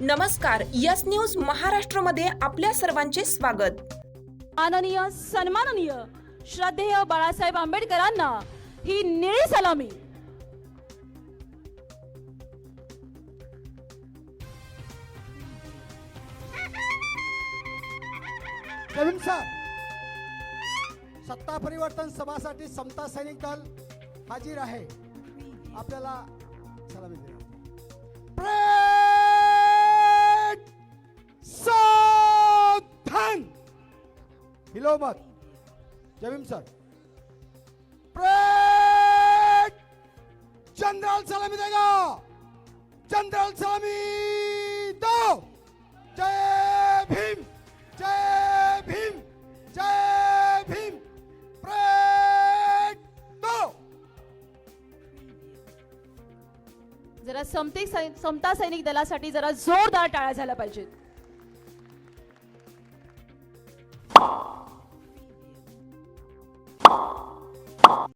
नमस्कार yes news महाराष्ट्रमध्ये आपल्या सर्वांचे स्वागत. माननीय सन्माननीय श्रद्धेय बाळासाहेब आंबेडकरांना ही निळी सलामी. प्रवीण सत्ता परिवर्तन सभासाठी समता सैनिक दल हाजीर आहे. आपल्याला सलामी देणार. हिलोमत. जमीम सर. परेड जनरल सलामी देगा. जनरल सलामी दो. जय भीम जय भीम जय भीम. परेड दो. जरा समते समता सैनिक दलासाठी जरा जोरदार टाळ्या झाल्या पाहिजेत. Aww.